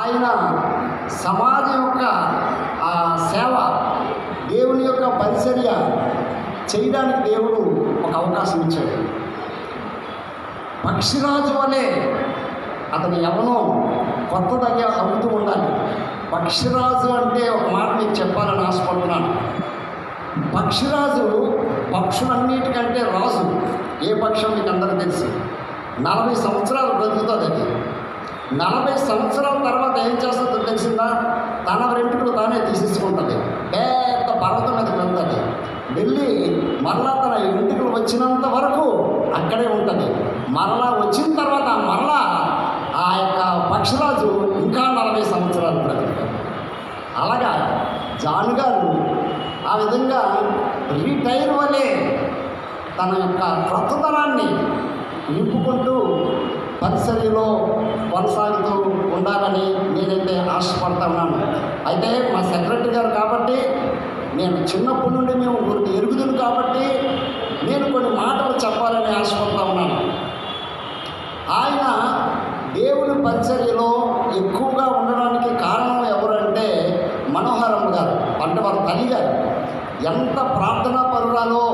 ఆయన సమాజం యొక్క ఆ సేవ దేవుని యొక్క పరిచర్య చేయడానికి దేవుడు ఒక అవకాశం ఇచ్చాడు. పక్షిరాజు వలె అతని యవనం కొత్తదగ్గ అవుతూ ఉండాలి. పక్షిరాజు అంటే ఒక మాట మీకు చెప్పాలని ఆశపడుతున్నాను. పక్షిరాజు పక్షులన్నిటికంటే రాజు. ఏ పక్షం మీకు అందరికీ తెలుసు. నలభై సంవత్సరాలు బ్రతుకుతుంది అది. నలభై సంవత్సరాల తర్వాత ఏం చేస్తుందో తెలిసిందా? తన వెంట్రుకలు తానే తీసేసుకుంటుంది. పెద్ద పర్వతం మీదకి వెళ్తుంది. వెళ్ళి మరలా తన ఇంటికి వచ్చినంత వరకు అక్కడే ఉంటుంది. మరలా వచ్చిన తర్వాత మరలా ఆ యొక్క పక్షిరాజు ఇంకా నలభై సంవత్సరాలు బ్రతుకుతాడు అలాగా జాన్ గారు ఆ విధంగా రిటైర్ వలె తన యొక్క క్రొత్తతనాన్ని నింపుకుంటూ పరిసరిలో కొనసాగుతూ ఉండాలని నేనైతే ఆశపడతా ఉన్నాను. అయితే మా సెక్రటరీ గారు కాబట్టి నేను చిన్నప్పటి నుండి మేము కొన్ని ఎరుగుదును కాబట్టి నేను కొన్ని మాటలు చెప్పాలని ఆశపడతా ఉన్నాను. ఆయన దేవుని పరిచర్యలో ఎక్కువగా ఉండడానికి కారణం ఎవరంటే మనోహర్ గారు అంటే వారి తల్లి గారు ఎంత ప్రార్థనా పరురాలో.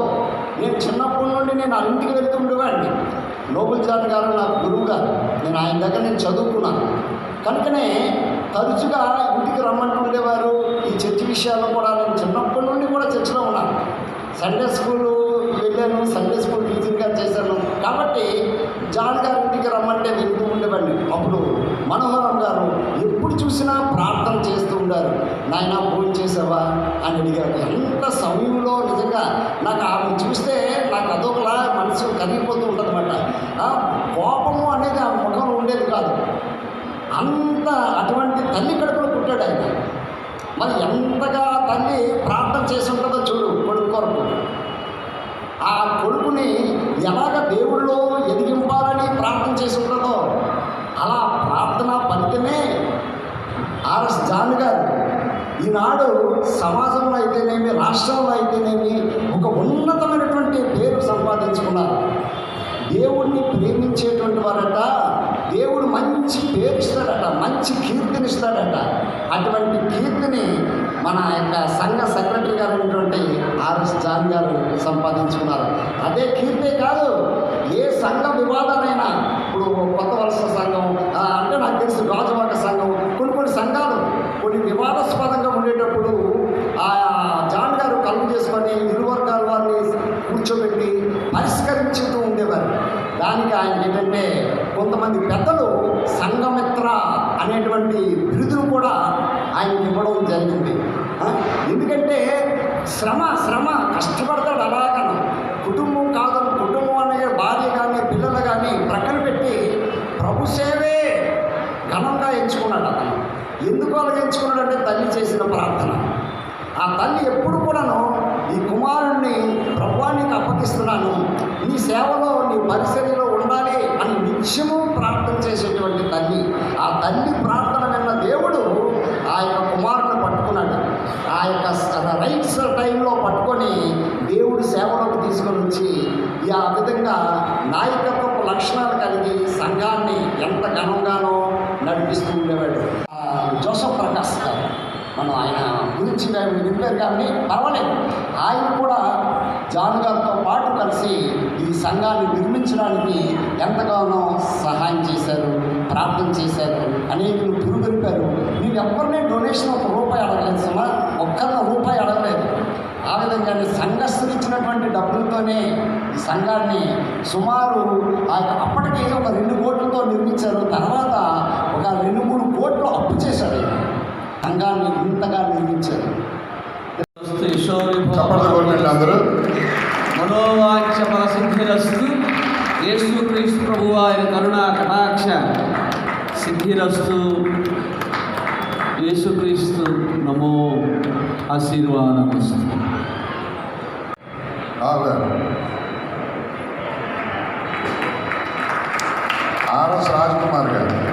నేను చిన్నప్పటి నుండి నేను ఆ ఇంటికి వెళ్తుండేవాడిని నోబుల్ జాన్ గారు నా గురువు గారు నేను ఆయన దగ్గర నేను చదువుకున్నాను. కనుకనే తరచుగా ఇంటికి రమ్మంటుండేవారు ఈ చర్చి విషయాల్లో కూడా నేను చిన్నప్పటి నుండి కూడా చర్చిలో ఉన్నాను. సండే స్కూల్ వెళ్ళాను. సండే స్కూల్ టీచర్గా చేశాను కాబట్టి జాన్ గారి ఇంటికి రమ్మంటే వెళ్తూ ఉండేవాడిని. అప్పుడు మనోహరం గారు ఎప్పుడు చూసినా ప్రార్థన నాయన భోజనం చేసావా? అని అడిగారు. ఎంత సమయంలో నిజంగా నాకు ఆమె చూస్తే నాకు అదొకలా మనసు కరిగిపోతూ ఉంటుంది అనమాట కోపము అనేది ఆ ముఖంలో ఉండేది కాదు. అంత అటువంటి తల్లి కడుపులో పుట్టాడు ఆయన. మరి ఎంతగా తల్లి ప్రార్థన చేసి ఉంటుందో చూడు కొడుకు కొరకు. ఆ కొడుకుని ఎలాగ దేవుళ్ళో ఎదిగింపాలని ప్రార్థన చేసి ఉంటుందో అలా ప్రార్థన ఫలితమే ఆర్ఎస్ జాన్ గారు ఈనాడు సమాజంలో అయితేనేమి రాష్ట్రంలో అయితేనేమి ఒక ఉన్నతమైనటువంటి పేరు సంపాదించుకున్నారు. దేవుణ్ణి ప్రేమించేటువంటి వారట దేవుడు మంచి పేరు ఇస్తాడట మంచి కీర్తిని ఇస్తాడట అటువంటి కీర్తిని మన యొక్క సంఘ సెక్రటరీ గారు ఉన్నటువంటి ఆర్ఎస్ జాన్ గారు సంపాదించుకున్నారు. అదే కీర్తే కాదు ఏ సంఘ వివాదాలైనా ఇప్పుడు కొత్త వలస సంఘం ఆ, అంటే నాకు తెలిసి రాజవాక సంఘం కొన్ని కొన్ని సంఘాలు కొన్ని వివాదాస్పదంగా ఉండేటప్పుడు ఆ జాన్ గారు కలుగు చేసుకొని ఇరు వర్గాల వారిని కూర్చోబెట్టి పరిష్కరించుతూ ఉండేవారు. దానికి ఆయన ఏంటంటే కొంతమంది పెద్దలు సంఘమిత్ర అనేటువంటి బిరుదును కూడా ఆయనకి ఇవ్వడం జరిగింది. ఎందుకంటే శ్రమ శ్రమ కష్టపడతాడు అలాగను. కుటుంబం కాదు కుటుంబం అనే భార్య కానీ పిల్లలు కానీ ప్రక్కన పెట్టి ప్రభు సేవే ఘనంగా ఎంచుకున్నాడు అతను. ఎందుకు అలా ఎంచుకున్నాడంటే తల్లి చేసిన ప్రార్థన. ఆ తల్లి ఎప్పుడు కూడాను ఈ కుమారుణ్ణి ప్రభువానికి అప్పగిస్తున్నాను. సేవలో నీ పరిసరిలో ఉండాలి అని నిత్యము ప్రార్థన చేసేటువంటి తల్లి. ఆ తల్లి ప్రార్థన విన్న దేవుడు ఆ యొక్క కుమారుని పట్టుకున్నాడు. ఆ యొక్క రైట్స్ టైంలో పట్టుకొని దేవుడి సేవలోకి తీసుకొని వచ్చి ఆ విధంగా నాయకత్వపు లక్షణాలు కలిగి సంఘాన్ని ఎంత ఘనంగానో నడిపిస్తూ ఉండేవాడు. జోసఫ్ ప్రకాష్ గారు. మనం ఆయన గురించి మేము వినిపారు కానీ పర్వాలేదు. ఆయన కూడా జాన్ గారితో పాటు కలిసి ఈ సంఘాన్ని నిర్మించడానికి ఎంతగానో సహాయం చేశారు ప్రార్థన చేశారు అనేకులు పురుగొలిపారు మీరు ఎవరిని డొనేషన్ ఒక రూపాయి అడగలేదు సుమా ఒక్కరిని రూపాయి అడగలేదు. ఆ విధంగానే సంఘస్థులు ఇచ్చినటువంటి డబ్బులతోనే ఈ సంఘాన్ని సుమారు అప్పటికే ఒక రెండు కోట్లతో నిర్మించారు. తర్వాత ఒక రెండు మూడు కోట్లు అప్పు చేశాడు సంఘాన్ని ఇంతగా నిర్మించారు. మనోవాక్య సిద్ధిరస్తు యేసు క్రీస్తు ప్రభు ఆయన కరుణా కటాక్ష సిద్ధిరస్తు యేసుక్రీస్తు నమో ఆశీర్వాదమస్తు. ఆమెన్. ఆర్ఎస్ రాజ్ కుమార్ గారు.